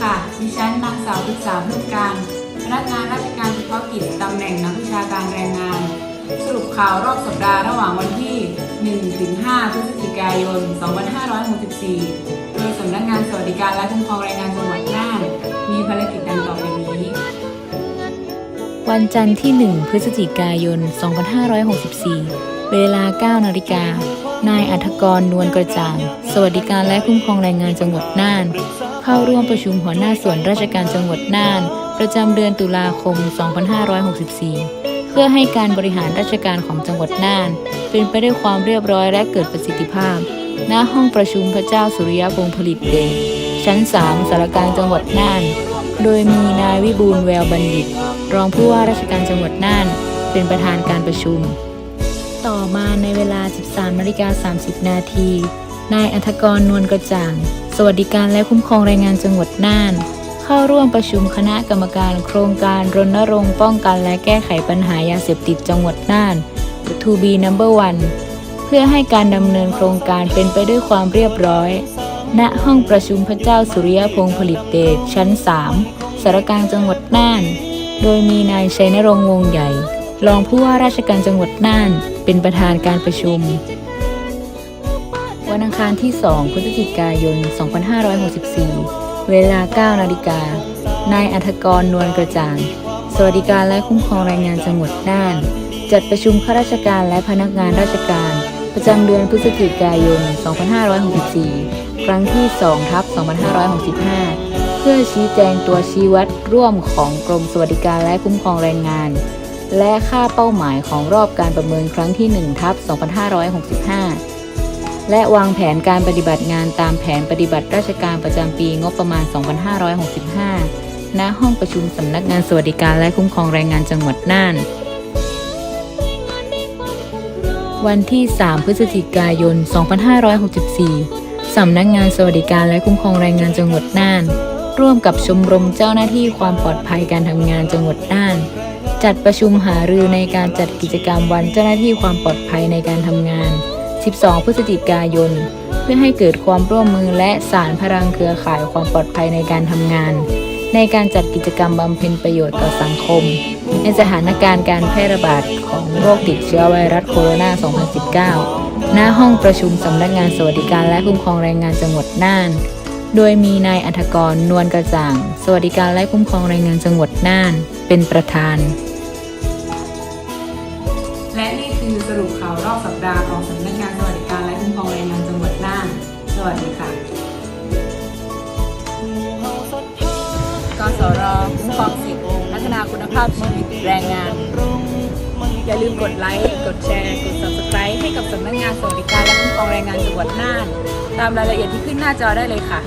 ค่ะ ดิฉันนางสาวพิษาพึ่งการพนักงานราชการเฉพาะกิจตำแหน่งนักวิชาการแรงงาน สรุปข่าวรอบสัปดาห์ระหว่างวันที่ 1-5 พฤศจิกายน 2564 โดยสำนักงานสวัสดิการและคุ้มครองแรงงานจังหวัดน่าน มีภารกิจดังต่อไปนี้ วันจันทร์ที่ 1 พฤศจิกายน 2564 เวลา 9 นาฬิกานายอัธกรนวลกระจ่าง สวัสดิการและคุ้มครองแรงงานจังหวัดน่าน เข้าร่วมประชุมหัวหน้าส่วนราชการจังหวัดน่าน ประจำเดือนตุลาคม 2564 เพื่อให้การบริหารราชการของจังหวัดน่าน เป็นไปด้วยความเรียบร้อยและเกิดประสิทธิภาพ ณ ห้องประชุมพระเจ้าสุริยะพงผลิตเดชชั้น 3 สารกลางจังหวัดน่าน โดยมีนายวิบูลแววบัณฑิต รองผู้ว่าราชการจังหวัดน่าน เป็นประธานการประชุม ต่อมาในเวลา 13นาฬิกา30 นาที นายอัธกรนวลกระจ่าง สวัสดิการและคุ้มครองแรงงานจังหวัดน่าน เข้าร่วมประชุมคณะกรรมการโครงการรณรงค์ป้องกันและแก้ไขปัญหายาเสพติดจังหวัดน่าน To be number one เพื่อให้การดำเนินโครงการเป็นไปด้วยความเรียบร้อย ณ ห้องประชุมพระเจ้าสุริยพงศ์ผลิตเดชชั้น 3สารกลางจังหวัดน่าน โดยมีนายชัยนรงค์วงใหญ่ รองผู้ว่าราชการจังหวัดน่าน เป็นประธานการประชุม วันอังคารที่ 2 พฤศจิกายน 2564 เวลา 9 นาฬิกา นายอัธกรนวลกระจ่าง สวัสดิการและคุ้มครองแรงงานจังหวัดน่าน จัดประชุมข้าราชการและพนักงานราชการ ประจำเดือนพฤศจิกายน 2564 ครั้งที่2ทับ2565 เพื่อชี้แจงตัวชี้วัดร่วมของกรมสวัสดิการและคุ้มครองแรงงาน และค่าเป้าหมายของรอบการประเมินครั้งที่1ทับ2565 และวางแผนการปฏิบัติงานตามแผนปฏิบัติราชการประจำปีงบประมาณ 2565 ณ ห้องประชุมสำนักงานสวัสดิการและคุ้มครองแรงงานจังหวัดน่าน วันที่ 3 พฤศจิกายน 2564 สำนักงานสวัสดิการและคุ้มครองแรงงานจังหวัดน่าน ร่วมกับชมรมเจ้าหน้าที่ความปลอดภัยการทำงานจังหวัดน่าน จัดประชุมหารือในการจัดกิจกรรมวันเจ้าหน้าที่ความปลอดภัยในการทำงาน 12 พฤศจิกายน เพื่อให้เกิดความร่วมมือและสารพลังเครือข่ายความปลอดภัยในการทำงาน ในการจัดกิจกรรมบำเพ็ญประโยชน์ต่อสังคม ในสถานการณ์การแพร่ระบาดของโรคติดเชื้อไวรัสโคโรนา 2019 ณ ห้องประชุมสำนักงานสวัสดิการและคุ้มครองแรงงานจังหวัดน่าน โดยมีนายอัธกรนวลกระจ่าง สวัสดิการและคุ้มครองแรงงานจังหวัดน่าน เป็นประธาน และนี่ คือสรุปข่าวรอบสัปดาห์ของสำนักงานสวัสดิการและคุ้มครองแรงงานจังหวัดน่าน สวัสดีค่ะ กสรคุ้มครองสิทธิพัฒนาคุณภาพชีวิตแรงงาน อย่าลืมกดไลค์ กดแชร์ กด subscribe ให้กับสำนักงานสวัสดิการและคุ้มครองแรงงานจังหวัดน่าน ตามรายละเอียดที่ขึ้นหน้าจอได้เลยค่ะ